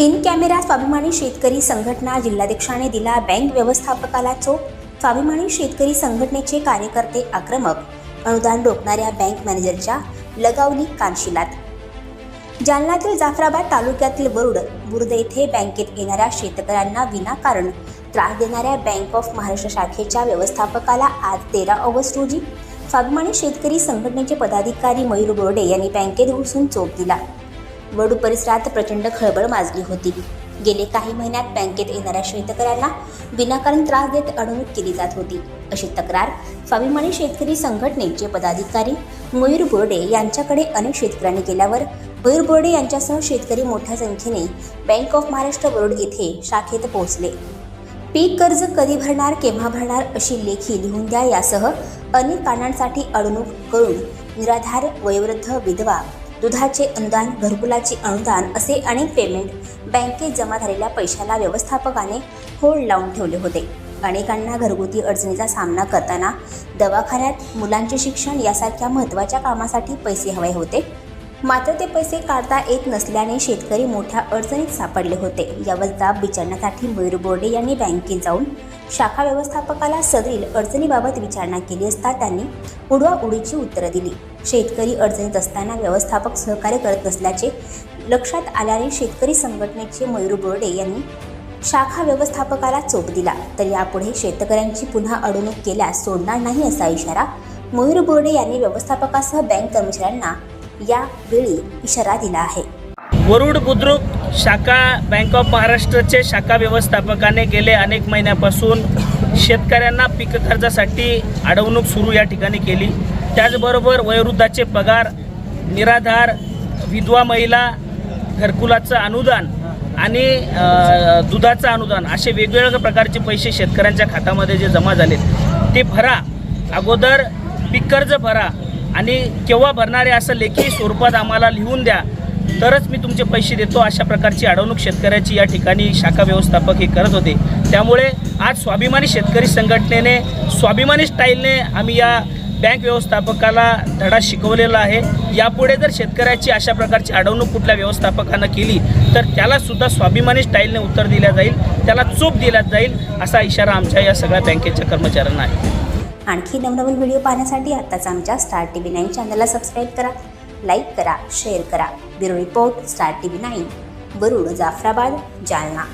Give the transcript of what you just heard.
In camera स्वाभिमानी शेतकरी संघटना जिल्हाध्यक्षाने दिला बँक व्यवस्थापकाला चोप स्वाभिमानी शेतकरी संघटनेचे कार्यकर्ते आक्रमक. अनुदान रोखणाऱ्या बँक मॅनेजरच्या लगावली कानशिलात. जालन्यातील जाफराबाद तालुक्यातील वरुड बुर्द येथे बँकेत येणाऱ्या शेतकऱ्यांना विनाकारण त्रास देणाऱ्या बँक ऑफ महाराष्ट्र शाखेच्या व्यवस्थापकाला आज तेरा ऑगस्ट रोजी स्वाभिमानी शेतकरी संघटनेचे पदाधिकारी मयूर बोर्डे यांनी बँकेत घुसून चोप दिला. वडू परिसरात प्रचंड खळबळ माजली होती. गेले काही महिन्यात बँकेत येणाऱ्या शेतकऱ्यांना विनाकारण त्रास देत अडवणूक केली जात होती. अशी तक्रार स्वाभिमानी शेतकरी संघटनेचे पदाधिकारी मयूर बोर्डे यांच्याकडे अनेक शेतकऱ्यांनी केल्यावर मयूर बोर्डे यांच्यासह शेतकरी मोठ्या संख्येने बँक ऑफ महाराष्ट्र बोर्ड येथे शाखेत पोहोचले. पीक कर्ज कधी भरणार केव्हा भरणार अशी लेखी लिहून द्या यासह अनेक कारणांसाठी अडवणूक करून निराधार वयोवृद्ध विधवा दुधाचे अनुदान घरकुलाचे अनुदान असे अनेक पेमेंट बँकेत जमा झालेल्या पैशाला व्यवस्थापकाने होल्ड लावून ठेवले होते. अनेकांना घरगुती अडचणीचा सामना करताना दवाखान्यात मुलांचे शिक्षण यासारख्या महत्त्वाच्या कामासाठी पैसे हवे होते. मात्र ते पैसे काढता येत नसल्याने शेतकरी मोठ्या अडचणीत सापडले होते. यावर जाब विचारण्यासाठी मयूर बोर्डे यांनी बँकेत जाऊन शाखा व्यवस्थापकाला सदरील अडचणीबाबत विचारणा केली असता त्यांनी उडवाउडीची उत्तरं दिली. शेतकरी अडचणीत असताना व्यवस्थापक सहकार्य करत नसल्याचे लक्षात आल्याने शेतकरी संघटनेचे मयूर बोर्डे यांनी शाखा व्यवस्थापकाला चोप दिला. तर यापुढे शेतकऱ्यांची पुन्हा अडवणूक केल्यास सोडणार नाही असा इशारा मयूर बोर्डे यांनी व्यवस्थापकासह बँक कर्मचाऱ्यांना यावेळी इशारा दिला आहे. वरुड बुद्रुक शाखा बँक ऑफ महाराष्ट्रचे शाखा व्यवस्थापकाने गेले अनेक महिन्यापासून शेतकऱ्यांना पीक कर्जासाठी अडवणूक सुरू या ठिकाणी केली. त्याचबरोबर वयोवृद्धाचे पगार निराधार विधवा महिला घरकुलाचं अनुदान आणि दुधाचं अनुदान असे वेगवेगळ्या प्रकारचे पैसे शेतकऱ्यांच्या खात्यामध्ये जे जमा झालेत ते भरा. अगोदर पीक कर्ज भरा आणि केव्हा भरणारे असं लेखी स्वरूपात आम्हाला लिहून द्या. तरच मी तुमचे पैसे देतो अशा प्रकारची अडवणूक शेतकऱ्याची या ठिकाणी शाखा व्यवस्थापक हे करत होते. त्यामुळे आज स्वाभिमानी शेतकरी संघटनेने स्वाभिमानी स्टाईलने आम्ही या बँक व्यवस्थापकाला धडा शिकवलेला आहे. यापुढे जर शेतकऱ्याची अशा प्रकारची अडवणूक कुठल्या व्यवस्थापकानं केली तर त्यालासुद्धा स्वाभिमानी स्टाईलने उत्तर दिल्या जाईल त्याला चूप दिला जाईल असा इशारा आमच्या या सगळ्या बँकेच्या कर्मचाऱ्यांना आहे. आणखी नवनवीन व्हिडिओ पाहण्यासाठी आत्ताच आमच्या स्टार टी व्ही नाईन चॅनलला सबस्क्राईब करा. लाईक करा शेअर करा. Bureau report star T V nine Warud Jafrabad Jalna.